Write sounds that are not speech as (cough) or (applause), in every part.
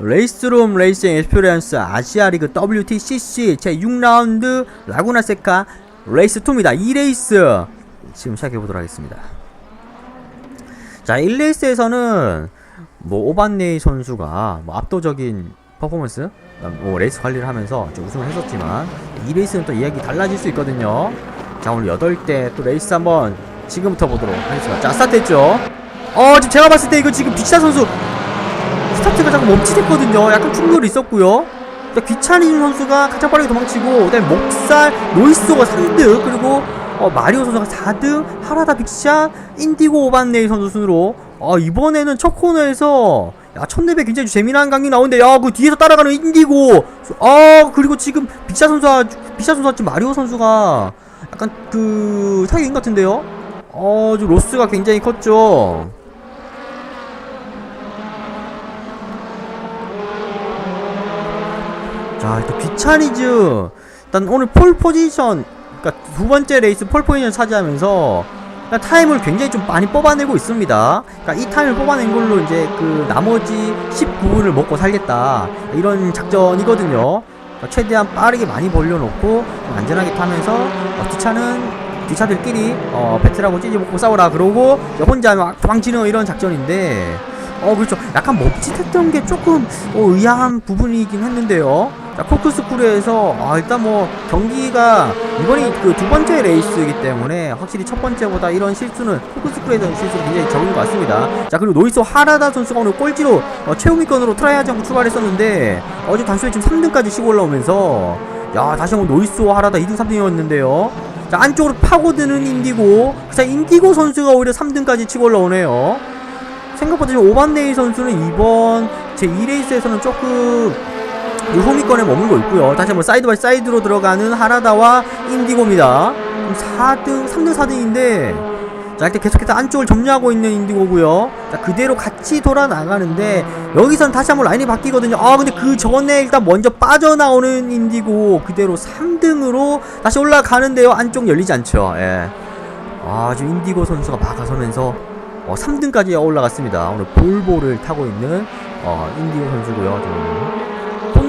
레이스룸 레이싱 에스피리언스 아시아리그 WTCC 제6라운드 라구나 세카 레이스 2입니다. 2레이스 지금 시작해 보도록 하겠습니다. 자, 1레이스에서는 뭐 오반네이 선수가 뭐 압도적인 퍼포먼스, 뭐 레이스 관리를 하면서 좀 우승을 했었지만 2레이스는 또 이야기 달라질 수 있거든요. 자, 오늘 8대 또 레이스 한번 지금부터 보도록 하겠습니다. 자, 스타트 했죠. 어, 지금 제가 봤을 때 이거 지금 빅샤 선수 스타트가 잠깐 멈칫했거든요. 약간 충돌이 있었고요. 일단 귀차니즘 선수가 가장 빠르게 도망치고 그다음에 목살 노이스가 3등 그리고 어, 마리오 선수가 4등 하라다 빅샷 인디고 오반네이 선수 순으로 어, 이번에는 첫 코너에서 야 첫랩에 굉장히 재미난 강이 나오는데 야 그 뒤에서 따라가는 인디고 아 그리고 지금 빅샷 선수와 빅샷 선수와 지금 마리오 선수가 약간 그 사기인 같은데요 어, 좀 로스가 굉장히 컸죠. 자, 일단 귀차니즈 일단 오늘 폴 포지션 그러니까 두 번째 레이스 폴 포지션 차지하면서 타임을 굉장히 좀 많이 뽑아내고 있습니다. 그러니까 이 타임을 뽑아낸 걸로 이제 그 나머지 19분을 먹고 살겠다 이런 작전이거든요. 그러니까 최대한 빠르게 많이 벌려놓고 안전하게 타면서 어, 뒷차는 뒷차들끼리 어, 배틀하고 찌지먹고 싸우라 그러고 혼자 막 도망치는 이런 작전인데 어 그렇죠 약간 멈칫했던 게 조금 어, 의아한 부분이긴 했는데요 자 코크스쿨에서 아 일단 뭐 경기가 이번이 그 두 번째 레이스이기 때문에 확실히 첫 번째보다 이런 실수는 코크스쿨에서 실수가 굉장히 적은 것 같습니다. 자 그리고 노이스 하라다 선수가 오늘 꼴찌로 어, 최후위권으로 트라이하지 않고 출발했었는데 어제 단순히 지금 3등까지 치고 올라오면서 야 다시 한번 노이스와 하라다 2등 3등이었는데요. 자 안쪽으로 파고드는 인디고 자 인디고 선수가 오히려 3등까지 치고 올라오네요. 생각보다 지금 오반네이 선수는 이번 제 2레이스에서는 조금 이 호미권에 머물고 있고요. 다시 한번 사이드 바이 사이드로 들어가는 하라다와 인디고입니다. 4등, 3등, 4등인데 자 일단 계속해서 안쪽을 점유하고 있는 인디고고요. 자 그대로 같이 돌아 나가는데 여기선 다시 한번 라인이 바뀌거든요. 아 근데 그 전에 일단 먼저 빠져나오는 인디고 그대로 3등으로 다시 올라가는데요. 안쪽 열리지 않죠. 예. 아 지금 인디고 선수가 막아서면서 어, 3등까지 올라갔습니다. 오늘 볼보를 타고 있는 어, 인디고 선수고요. 지금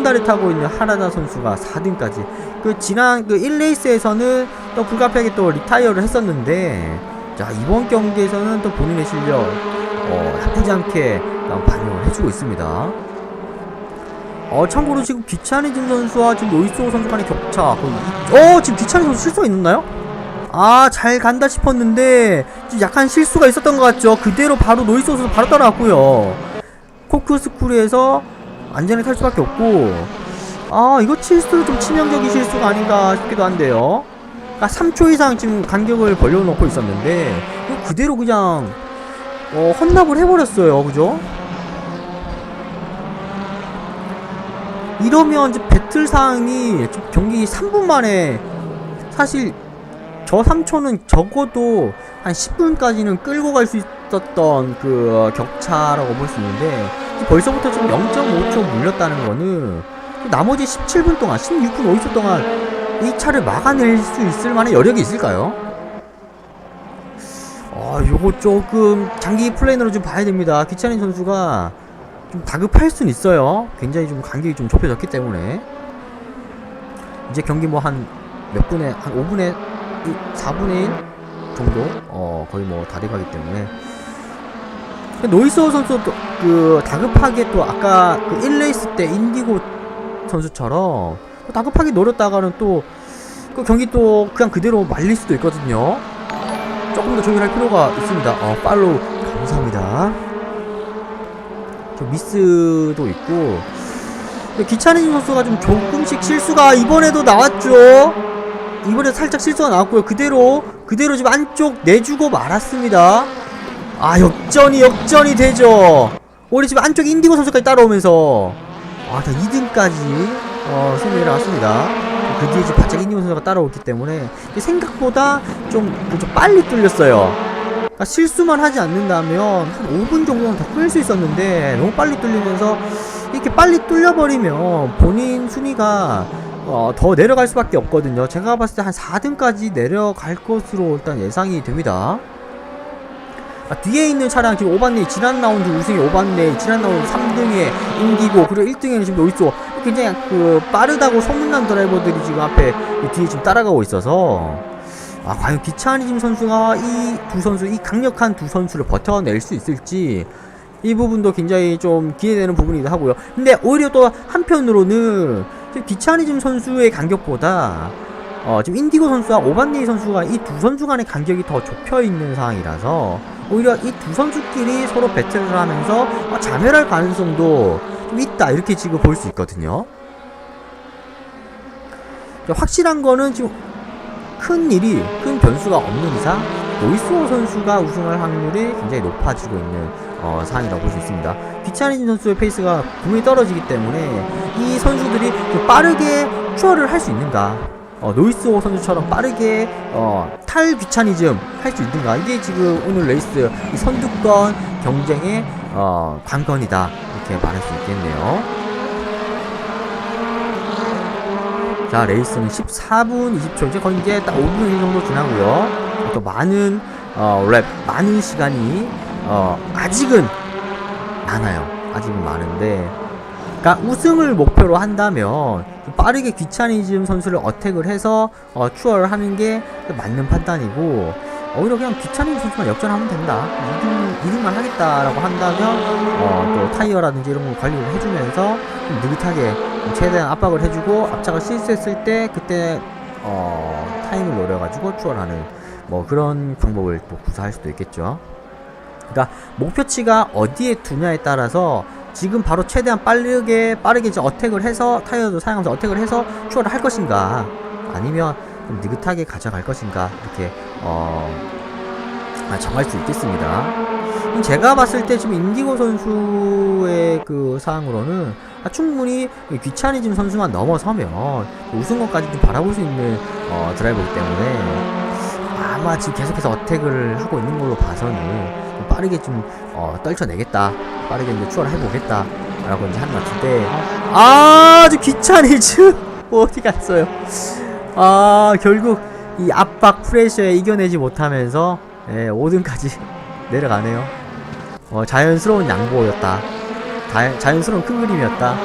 혼다를 타고 있는 하라다 선수가 4등까지. 그 지난 그 1레이스에서는 또 불가피하게 또 리타이어를 했었는데 자 이번 경기에서는 또 본인의 실력 어, 나쁘지 않게 반영을 해주고 있습니다. 어 참고로 지금 귀차니즘 선수와 지금 노이소 선수 간의 격차 이- 어 지금 귀차니 선수 실수가 있나요? 아, 잘 간다 싶었는데, 좀 약간 실수가 있었던 것 같죠? 그대로 바로 노이스 선수 바로 따라왔고요. 코크 스쿨에서 안전하게 탈 수밖에 없고, 아, 이거 실수 좀 치명적인 실수가 아닌가 싶기도 한데요. 그러니까 3초 이상 지금 간격을 벌려놓고 있었는데, 그대로 그냥, 어, 헌납을 해버렸어요. 그죠? 이러면 이제 배틀 상황이 좀 경기 3분 만에 사실 저 3초는 적어도 한 10분까지는 끌고 갈 수 있었던 그 격차라고 볼 수 있는데 벌써부터 지금 0.5초 물렸다는 거는 나머지 17분 동안 16분 50초 동안 이 차를 막아낼 수 있을 만한 여력이 있을까요? 아 요거 조금 장기 플레이너로 좀 봐야 됩니다. 기차린 선수가 좀 다급할 순 있어요. 굉장히 좀 간격이 좀 좁혀졌기 때문에. 이제 경기 뭐 한 몇 분에 한 5분에 4분의 1 정도? 어 거의 뭐 다 돼가기 때문에. 노이스 선수도 또 그 다급하게 또 아까 그 1레이스 때 인디고 선수처럼 또 다급하게 노렸다가는 또 그 경기 또 그냥 그대로 말릴 수도 있거든요 조금 더 조율할 필요가 있습니다 어 팔로우 감사합니다 좀 미스도 있고 기차는 선수가 좀 조금씩 실수가 이번에도 나왔죠 이번에 살짝 실수가 나왔고요. 그대로 그대로 지금 안쪽 내주고 말았습니다. 아 역전이 역전이 되죠. 우리 지금 안쪽 인디고 선수까지 따라오면서 아다 2등까지 어, 승리를 나왔습니다. 그 뒤에 지금 바짝 인디고 선수가 따라오기 때문에 생각보다 좀, 좀 빨리 뚫렸어요. 그러니까 실수만 하지 않는다면 한 5분 정도는 더 끌 수 있었는데 너무 빨리 뚫리면서 이렇게 빨리 뚫려버리면 본인 순위가 어, 더 내려갈 수밖에 없거든요. 제가 봤을 때 한 4등까지 내려갈 것으로 일단 예상이 됩니다. 아, 뒤에 있는 차량 지금 오반네이 지난 라운드 우승의 오반네이 지난 라운드 3등에 인디고 그리고 1등에는 지금 노이소 굉장히 그 빠르다고 소문난 드라이버들이 지금 앞에 이 뒤에 지금 따라가고 있어서 아 과연 기차니즘 선수가 이 두 선수 이 강력한 두 선수를 버텨낼 수 있을지 이 부분도 굉장히 좀 기대되는 부분이기도 하고요. 근데 오히려 또 한편으로는 기차니즘 선수의 간격보다 어, 지금 인디고 선수와 오반네이 선수가 이 두 선수 간의 간격이 더 좁혀 있는 상황이라서 오히려 이 두 선수끼리 서로 배틀을 하면서 어, 자멸할 가능성도 좀 있다 이렇게 지금 볼 수 있거든요. 확실한 거는 지금 큰 일이 큰 변수가 없는 이상 노이스호 선수가 우승할 확률이 굉장히 높아지고 있는 어, 상황이라고 볼 수 있습니다. 귀차니진 선수의 페이스가 분명히 떨어지기 때문에 이 선수들이 좀 빠르게 추월을 할 수 있는가 어, 노이스호 선수처럼 빠르게 어, 탈 귀차니즘 할 수 있는가? 이게 지금 오늘 레이스 이 선두권 경쟁의 어, 관건이다. 이렇게 말할 수 있겠네요. 자 레이스는 14분 20초. 이제 거의 이제 딱 5분 1 정도 지나고요. 또 많은 어, 랩 많은 시간이 어, 아직은 많아요. 아직은 많은데 그러니까 우승을 목표로 한다면 좀 빠르게 귀차니즘 선수를 어택을 해서 어, 추월을 하는 게 맞는 판단이고 오히려 그냥 귀차니즘 선수만 역전하면 된다 2등, 2등만 하겠다라고 한다면 어, 또 타이어라든지 이런 걸 관리를 해주면서 좀 느긋하게 최대한 압박을 해주고 앞차가 실수했을 때 그때 어, 타임을 노려가지고 추월하는 뭐 그런 방법을 또 구사할 수도 있겠죠. 그러니까 목표치가 어디에 두냐에 따라서 지금 바로 최대한 빠르게 빠르게 이제 어택을 해서 타이어도 사용하면서 어택을 해서 추월을 할 것인가? 아니면 좀 느긋하게 가져갈 것인가? 이렇게 어 아, 정할 수 있겠습니다. 제가 봤을 때 지금 인디고 선수의 그 사항으로는 아, 충분히 이 귀차니즘 선수만 넘어서면 우승권까지 좀 바라볼 수 있는 어, 드라이버이기 때문에 아마 지금 계속해서 어택을 하고 있는 걸로 봐서는 좀 빠르게 좀 어, 떨쳐내겠다 빠르게 이제 추월을 해보겠다 라고 이제 하는 것 같은데 아 지금 귀차니즘 어디 갔어요 아 결국 이 압박 프레셔에 이겨내지 못하면서 예, 5등까지 (laughs) 내려가네요 어, 자연스러운 양보였다 자, 자연스러운 큰 그림이었다.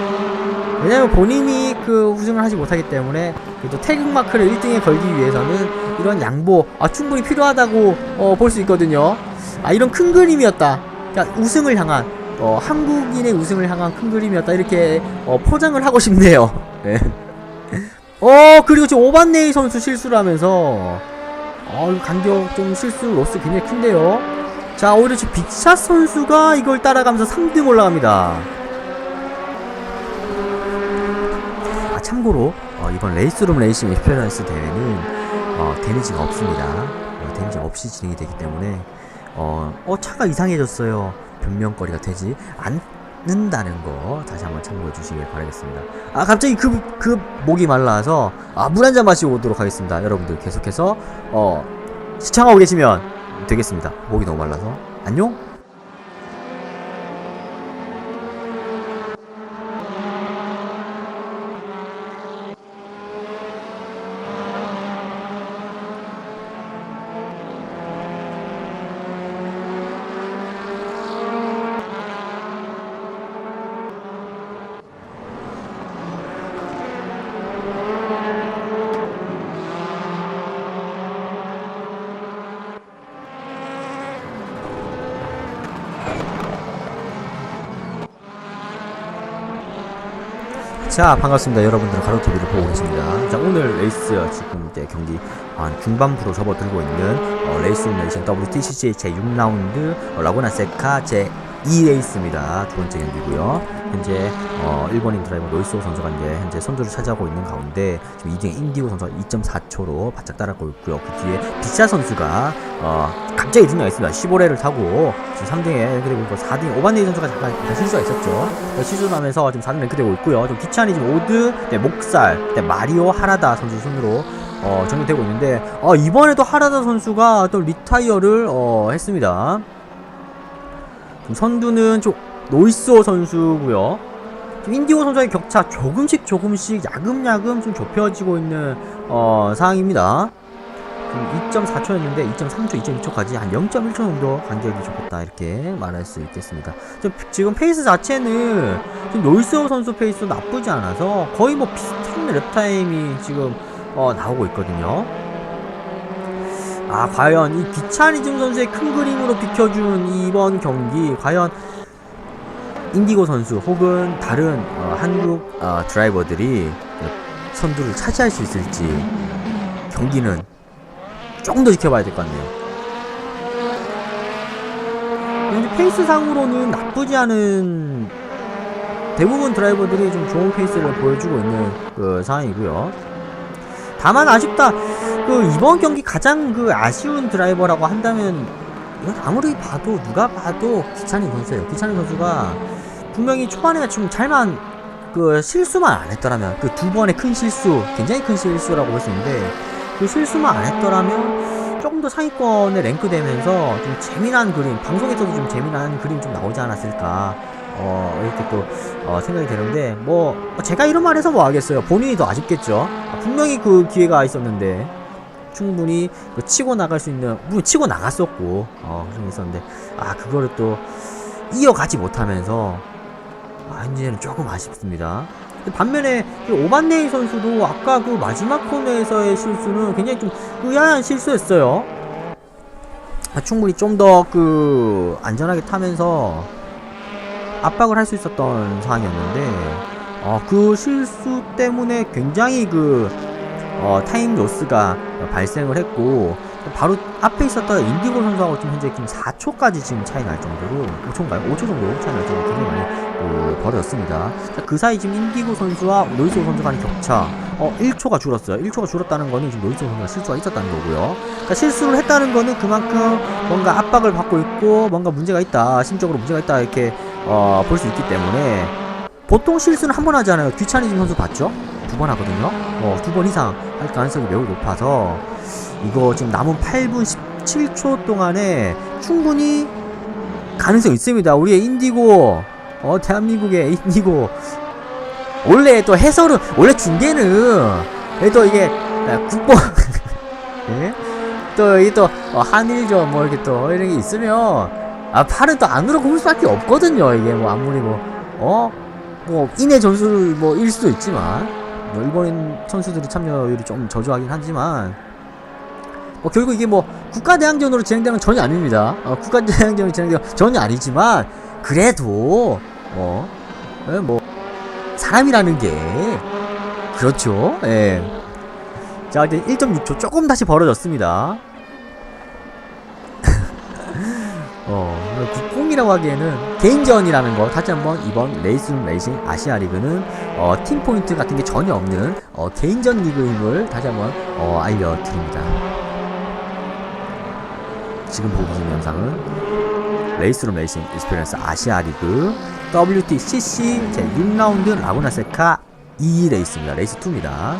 왜냐면 본인이 그 우승을 하지 못하기 때문에 그래도 태극 마크를 1등에 걸기 위해서는 이런 양보 아, 충분히 필요하다고 어, 볼 수 있거든요. 아 이런 큰 그림이었다. 그러니까 우승을 향한 어, 한국인의 우승을 향한 큰 그림이었다 이렇게 어, 포장을 하고 싶네요. (laughs) 네. 어 그리고 지금 오반네이 선수 실수를 하면서 어 간격 좀 실수 로스 굉장히 큰데요. 자 오히려 지금 빅샷 선수가 이걸 따라가면서 3등 올라갑니다 아 참고로 어, 이번 레이스룸 레이싱 에스페란스 대회는 어, 데미지가 없습니다 어, 데미지 없이 진행이 되기 때문에 어, 어 차가 이상해졌어요 변명거리가 되지 않는다는 거 다시 한번 참고해 주시길 바라겠습니다 아 갑자기 그, 그 목이 말라서 아 물 한 잔 마시고 오도록 하겠습니다 여러분들 계속해서 어 시청하고 계시면 되겠습니다. 목이 너무 말라서. 안녕? 자 반갑습니다. 여러분들 가로TV를 보고 계십니다. 자 오늘 레이스 지금 이제 경기 한 중반부로 접어들고 있는 어, 레이스 레이싱 WTCC 제 6라운드 어, 라구나 세카 제 2레이스입니다. 두 번째 경기고요. 현재 어, 일본인 드라이버 노이스호 선수가 이제 현재 선두를 차지하고 있는 가운데 지금 2등에 인디고 선수가 2.4초로 바짝 따라가고 있고요. 그 뒤에 비샤 선수가 어, 갑자기 등장했습니다. 15레를 타고 지금 3등에 그리고 그 4등 오반네이 선수가 잠깐 실수가 있었죠. 그 실수를 하면서 지금 4등 랭크되고 있고요. 좀 기찬이 지금 오드 네, 목살 네, 마리오 하라다 선수 순으로 어, 정리되고 있는데 어, 이번에도 하라다 선수가 또 리타이어를 어, 했습니다 선두는 좀 노이스호 선수고요 인디고 선수의 격차 조금씩 조금씩 야금야금 좀 좁혀지고 있는 어, 상황입니다 지금 2.4초였는데 2.3초, 2.2초까지 한 0.1초 정도 간격이 좁혔다 이렇게 말할 수 있겠습니다. 저- 지금 페이스 자체는 지금 노이스호 선수 페이스도 나쁘지 않아서 거의 뭐 비슷한 랩타임이 지금 어, 나오고 있거든요. 아 과연 이 귀차니즘 선수의 큰 그림으로 비켜준 이번 경기 과연 인디고 선수 혹은 다른 어, 한국 어, 드라이버들이 선두를 차지할 수 있을지 경기는 조금 더 지켜봐야 될 것 같네요. 근데 페이스 상으로는 나쁘지 않은 대부분 드라이버들이 좀 좋은 페이스를 보여주고 있는 그 상황이고요. 다만 아쉽다. 그 이번 경기 가장 그 아쉬운 드라이버라고 한다면 이건 아무리 봐도 누가 봐도 기찬인 선수예요. 기찬인 선수가 분명히 초반에 좀 잘만 그 실수만 안 했더라면 그 두 번의 큰 실수 굉장히 큰 실수라고 볼 수 있는데 그 실수만 안 했더라면 조금 더 상위권에 랭크되면서 좀 재미난 그림 방송에서도 좀 재미난 그림 좀 나오지 않았을까 어 이렇게 또 어, 생각이 되는데 뭐 제가 이런 말해서 뭐 하겠어요 본인이 더 아쉽겠죠 아, 분명히 그 기회가 있었는데 충분히 그 치고 나갈 수 있는 물론 치고 나갔었고 어 그런 게 있었는데 아 그거를 또 이어가지 못하면서 아, 이제는 조금 아쉽습니다. 반면에 이 오반네이 선수도 아까 그 마지막 코너에서의 실수는 굉장히 좀 의아한 실수였어요. 아, 충분히 좀 더 그 안전하게 타면서 압박을 할 수 있었던 상황이었는데 어, 그 실수 때문에 굉장히 그 어, 타임 로스가 발생을 했고 바로 앞에 있었던 인디고 선수하고 지금 현재 지금 4초까지 지금 차이 날 정도로 5초인가요? 5초 정도 차이 날 정도로 굉장히 많이 그, 벌어졌습니다. 자, 그 사이 지금 인디고 선수와 노이소 선수 간의 격차 어 1초가 줄었어요. 1초가 줄었다는 거는 지금 노이소 선수가 실수가 있었다는 거고요. 그러니까 실수를 했다는 거는 그만큼 뭔가 압박을 받고 있고 뭔가 문제가 있다. 심적으로 문제가 있다 이렇게 어, 볼 수 있기 때문에 보통 실수는 한 번 하지 않아요. 귀차니즘 선수 봤죠? 두 번 하거든요. 어, 두 번 이상 할 가능성이 매우 높아서 이거 지금 남은 8분 17초 동안에 충분히 가능성 있습니다. 우리의 인디고, 어, 대한민국의 인디고. 원래 또 해설은, 원래 중계는, 또 이게, 아, 국보, (laughs) 예? 또, 이게 또, 어, 한일전, 뭐, 이렇게 또, 이런 게 있으면, 아, 팔은 또 안으로 굽을 수밖에 없거든요. 이게 뭐, 아무리 뭐, 어? 뭐, 인의 점수를 뭐, 일 수도 있지만, 뭐, 일본인 선수들이 참여율이 좀 저조하긴 하지만, 어, 결국 이게 뭐 국가대항전으로 진행되는 건 전혀 아닙니다. 어, 국가대항전으로 진행되는 건 전혀 아니지만 그래도 뭐, 예, 뭐 사람이라는 게 그렇죠. 예. 자, 이제 1.6초 조금 다시 벌어졌습니다. 어, 국공이라고 하기에는 개인전이라는 거 다시 한번 이번 레이스룸 레이싱 아시아 리그는 어, 팀 포인트 같은 게 전혀 없는 어, 개인전 리그임을 다시 한번 어, 알려드립니다. 지금 보고 계신 영상은 레이스룸 레이싱 익스피리언스 아시아 리그 WTCC 제 6라운드 라구나 세카 2 레이스입니다. 레이스 2입니다.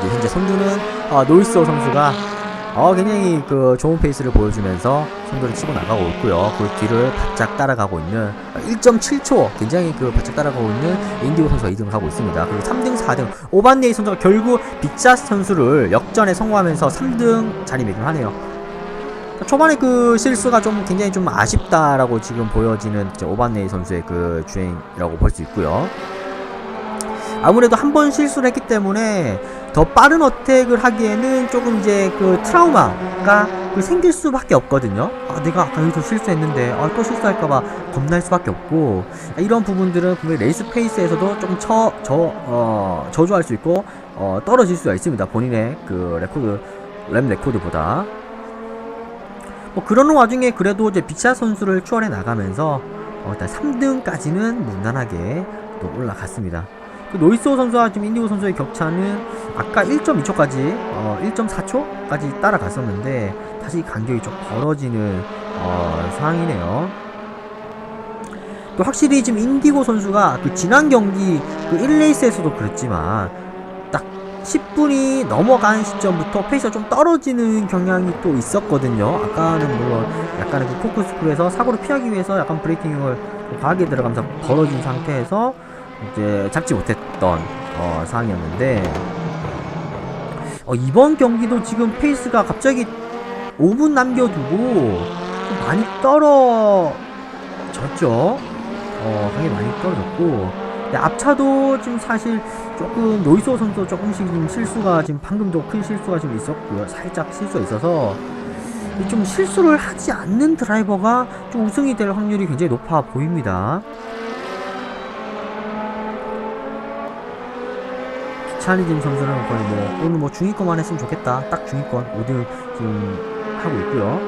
현재 선두는 어, 노이스오 선수가 어, 굉장히 그 좋은 페이스를 보여주면서 선두를 치고 나가고 있고요. 그 뒤를 바짝 따라가고 있는 1.7초 굉장히 그 바짝 따라가고 있는 인디고 선수가 2등을 하고 있습니다. 그리고 3등, 4등 오반네이 선수가 결국 빅자 선수를 역전에 성공하면서 3등 자리매김하네요. 초반에 그 실수가 좀 굉장히 좀 아쉽다라고 지금 보여지는 오반네이 선수의 그 주행이라고 볼 수 있고요. 아무래도 한 번 실수를 했기 때문에 더 빠른 어택을 하기에는 조금 이제 그 트라우마가 그 생길 수밖에 없거든요. 아, 내가 아까 여기서 실수했는데 아, 또 실수할까봐 겁날 수밖에 없고 아, 이런 부분들은 분명히 레이스 페이스에서도 조금 처, 저, 어, 저조할 수 있고 어, 떨어질 수가 있습니다. 본인의 그 레코드 램 레코드보다 뭐 그러는 와중에 그래도 이제 빅샷 선수를 추월해 나가면서 어, 일단 3등까지는 무난하게 또 올라갔습니다. 그 노이스호 선수와 지금 인디고 선수의 격차는 아까 1.2초까지 어, 1.4초까지 따라갔었는데 다시 간격이 좀 벌어지는 어, 상황이네요. 또 확실히 지금 인디고 선수가 그 지난 경기 그 1레이스에서도 그랬지만 딱 10분이 넘어간 시점부터 페이스가 좀 떨어지는 경향이 또 있었거든요. 아까는 물론 약간의 그 코크스크루에서 사고를 피하기 위해서 약간 브레이킹을 과하게 들어가면서 벌어진 상태에서 이제 잡지 못했던 어, 상황이었는데 어, 이번 경기도 지금 페이스가 갑자기 5분 남겨두고 좀 많이 떨어졌죠. 어, 굉장히 많이 떨어졌고. 앞차도 지금 사실 조금 노이소 선수 조금씩 좀 실수가 지금 방금도 큰 실수가 좀 있었고요. 살짝 실수가 있어서 좀 실수를 하지 않는 드라이버가 좀 우승이 될 확률이 굉장히 높아 보입니다. 차니즘 선수는 거의 뭐 오늘 뭐 중위권만 했으면 좋겠다. 딱 중위권 5등 지금 하고 있고요.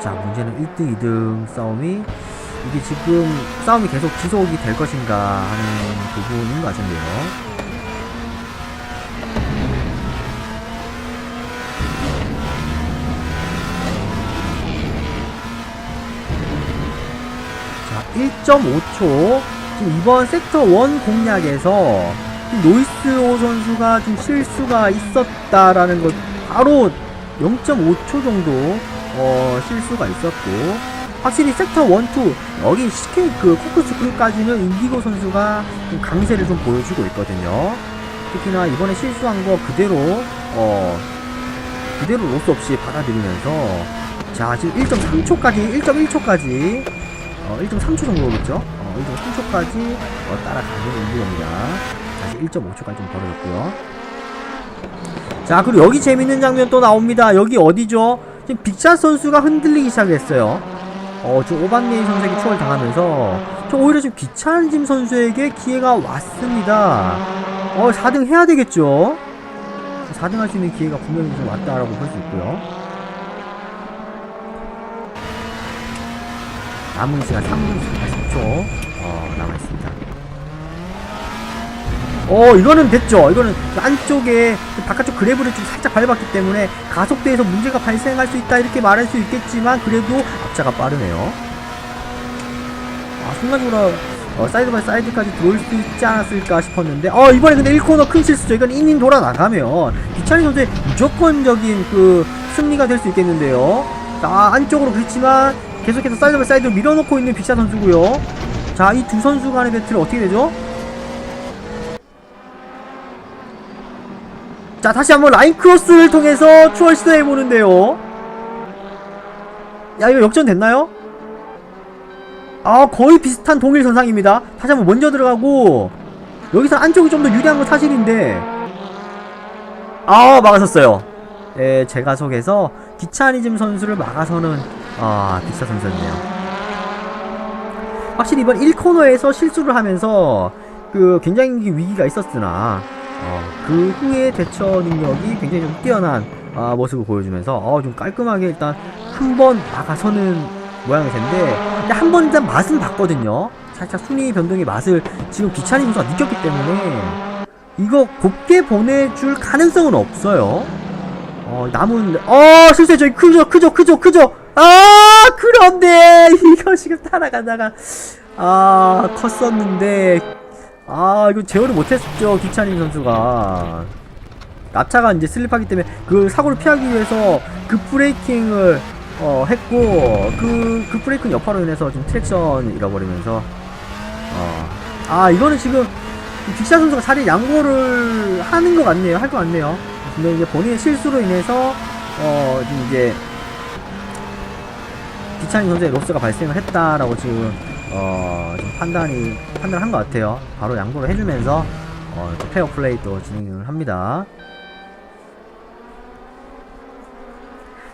자 문제는 1등, 2등 싸움이 이게 지금 싸움이 계속 지속이 될 것인가 하는 부분인 것 같은데요. 자, 1.5초. 지금 이번 섹터 1 공략에서 노이스오 선수가 좀 실수가 있었다라는 것 바로 0.5초 정도 어, 실수가 있었고 확실히 섹터 1, 2 여기 CK 그 코크스 그룹까지는 인디고 선수가 좀 강세를 좀 보여주고 있거든요. 특히나 이번에 실수한 거 그대로 어 그대로 로스 없이 받아들이면서 자 지금 1.3초까지 1.1초까지 어 1.3초 정도겠죠? 어 1.3초까지 어, 따라가는 인디고입니다. 다시 1.5초까지 좀 벌어졌고요. 자 그리고 여기 재밌는 장면 또 나옵니다. 여기 어디죠? 지금 빅샷 선수가 흔들리기 시작했어요. 어, 지금 오반네이 선수에게 추월 당하면서 저 오히려 지금 귀찮은 선수에게 기회가 왔습니다. 어, 4등 해야 되겠죠? 4등 할 수 있는 기회가 분명히 좀 왔다라고 볼 수 있고요. 남은 시간 3분 40초 어, 남아있습니다. 어 이거는 됐죠. 이거는 안쪽에 바깥쪽 그래브를 좀 살짝 밟았기 때문에 가속도에서 문제가 발생할 수 있다 이렇게 말할 수 있겠지만 그래도 앞차가 빠르네요. 아 순간적으로 어, 사이드 바이 사이드까지 들어올 수 있지 않았을까 싶었는데. 어 이번에 근데 1코너 큰 실수죠. 이건 이닝 돌아 나가면 기찬이 선수의 무조건적인 그 승리가 될 수 있겠는데요. 자 안쪽으로 그렇지만 계속해서 사이드 바이 사이드로 밀어놓고 있는 빅샤 선수고요. 자 이 두 선수 간의 배틀 어떻게 되죠? 자 다시 한번 라인 크로스를 통해서 추월 시도해 보는데요. 야 이거 역전 됐나요? 아 거의 비슷한 동일 선상입니다. 다시 한번 먼저 들어가고 여기서 안쪽이 좀 더 유리한 건 사실인데 아 막아섰어요. 예, 제가 속에서 기차니즘 선수를 막아서는 아 빅사 선수였네요. 확실히 이번 1코너에서 실수를 하면서 그 굉장히 위기가 있었으나 어, 그 후에 대처 능력이 굉장히 좀 뛰어난 아, 모습을 보여주면서 어, 좀 깔끔하게 일단 한 번 막아서는 모양일 텐데 한번 일단 맛은 봤거든요. 살짝 순위 변동의 맛을 지금 기찬이 선수가 느꼈기 때문에 이거 곱게 보내줄 가능성은 없어요. 어 남은 어 실제 저기 크죠 크죠 크죠 크죠. 아 그런데 (laughs) 이거 지금 따라가다가 아 컸었는데 아 이거 제어를 못했죠 기찬임 선수가. 납차가 이제 슬립하기 때문에 그 사고를 피하기 위해서 그 브레이킹을 어 했고 그, 그 브레이킹 여파로 인해서 좀 트랙션 잃어버리면서. 어 아 이거는 지금 빅샤 선수가 자리 양보를 하는 것 같네요 할 것 같네요. 근데 이제 본인의 실수로 인해서 어 지금 이제 기찬임 선수의 로스가 발생을 했다라고 지금 어, 좀 판단이, 판단을 한 것 같아요. 바로 양보를 해주면서, 어, 또 페어 플레이 또 진행을 합니다.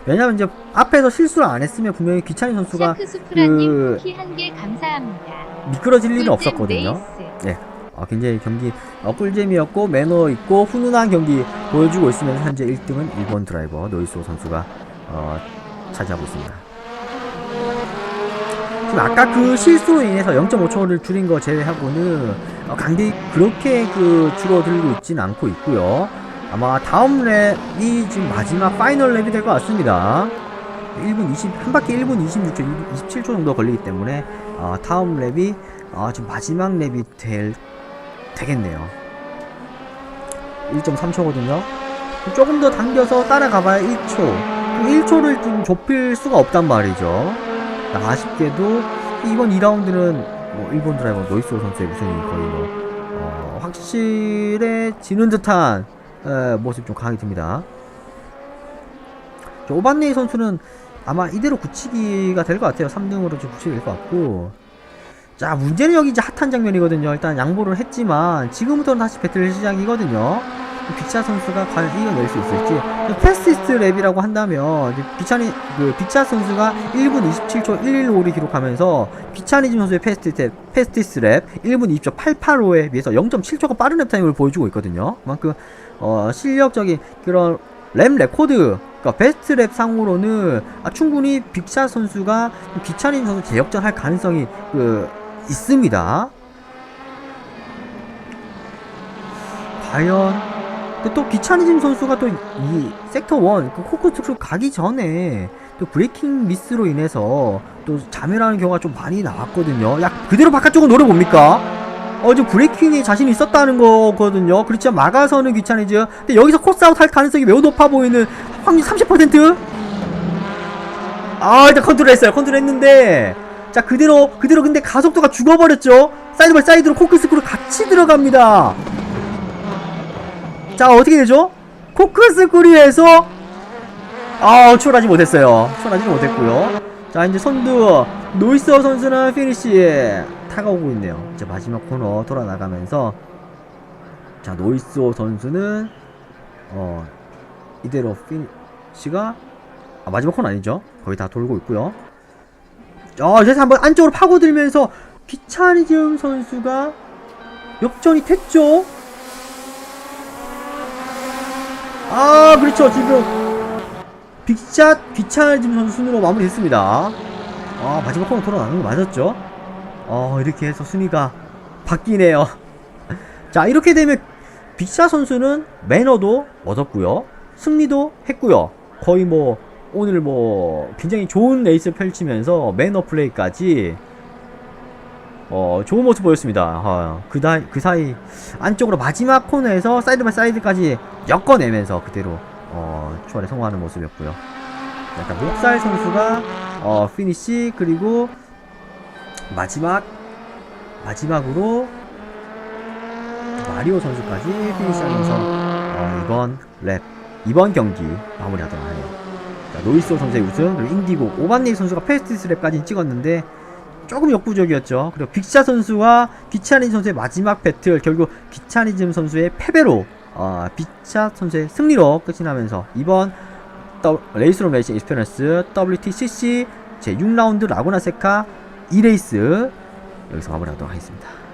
왜냐면 이제 앞에서 실수를 안 했으면 분명히 귀차니 선수가 그-. 미끄러질 일은 없었거든요. 레이스. 어, 굉장히 경기 어, 꿀잼이었고 매너 있고 훈훈한 경기 보여주고 있으면서 현재 1등은 일본 드라이버 노이소 선수가 어, 차지하고 있습니다. 아까 그 실수로 인해서 0.5초를 줄인 거 제외하고는 어, 강딜이 그렇게 그 줄어들고 있지는 않고 있고요. 아마 다음 랩이 지금 마지막 파이널 랩이 될 것 같습니다. 1분 20, 한 바퀴 1분 26초, 27초 정도 걸리기 때문에 어, 다음 랩이 어, 지금 마지막 랩이 될 되겠네요. 1.3초거든요. 조금 더 당겨서 따라가봐야 1초. 그 1초를 좀 좁힐 수가 없단 말이죠. 아쉽게도 이번 2라운드는 뭐 일본 드라이버 노이소 선수의 우승이 거의 뭐 어, 확실해지는 듯한 에, 모습 좀 강하게 듭니다. 저 오반네이 선수는 아마 이대로 굳히기가 될 것 같아요. 3등으로 좀 굳히기 될것 같고. 자, 문제는 여기 이제 핫한 장면이거든요. 일단 양보를 했지만, 지금부터는 다시 배틀 시작이거든요. 빅차 선수가 과연 이겨낼 수 있을지. 패스티스트 랩이라고 한다면, 비차니, 그, 빅차 선수가 1분 27초 115를 기록하면서, 비차니즘 선수의 패스티스트, 패스티스트 랩 1분 20초 885에 비해서 0.7초가 빠른 랩 타임을 보여주고 있거든요. 그만큼, 어, 실력적인 그런 랩 레코드, 그러니까 베스트 랩 상으로는 아, 충분히 빅샷 선수가 기차린 선수 재역전할 가능성이 그 있습니다. 과연 또 기차니즘 선수가 또 이 섹터 1, 그 코코스로 가기 전에 또 브레이킹 미스로 인해서 또 자멸하는 경우가 좀 많이 나왔거든요. 야 그대로 바깥쪽은 노려봅니까? 어, 저 브레이킹에 자신이 있었다는 거거든요. 그렇지만 막아서는 귀찮이죠. 근데 여기서 코스아웃 할 가능성이 매우 높아 보이는 확률 30%? 아, 일단 컨트롤 했어요. 컨트롤 했는데. 자, 그대로, 그대로 근데 가속도가 죽어버렸죠? 사이드 바이 사이드로 코크스크루 같이 들어갑니다. 자, 어떻게 되죠? 코크스크루에서, 아, 추월하지 못했어요. 추월하지 못했고요. 자, 이제 선두, 노이서 선수는 피니시 타가오고 있네요. 이제 마지막 코너 돌아 나가면서 자 노이스오 선수는 어 이대로 피니시가 아, 마지막 코너 아니죠? 거의 다 돌고 있고요. 어 이제 한번 안쪽으로 파고들면서 귀차니즘 선수가 역전이 됐죠. 아 그렇죠 지금 빅샷 귀차니즘 선수 순으로 마무리했습니다. 아 마지막 코너 돌아 나가는 거 맞았죠? 어 이렇게 해서 순위가 바뀌네요 (laughs) 자 이렇게 되면 빅샤 선수는 매너도 얻었고요 승리도 했고요 거의 뭐 오늘 뭐 굉장히 좋은 레이스 펼치면서 매너 플레이까지 어 좋은 모습 보였습니다 어, 그, 다, 그 사이 안쪽으로 마지막 코너에서 사이드 바이 사이드까지 엮어내면서 그대로 어 추월에 성공하는 모습이었고요 약간 목살 선수가 어 피니시 그리고 마지막 마지막으로 마리오 선수까지 피니시하면서 어, 이번 랩 이번 경기 마무리하도록 하네요. 자, 노이소 선수의 우승 그리고 인디고 오반네이 선수가 페스티스 랩까지 찍었는데 조금 역부족이었죠. 그리고 빅샤 선수와 기차니 선수의 마지막 배틀 결국 기차니즘 선수의 패배로 어, 빅샤 선수의 승리로 끝이 나면서 이번 더- 레이스룸 레이싱 익스페리언스 WTCC 제 6라운드 라구나 세카 2레이스 여기서 마무리하도록 하겠습니다.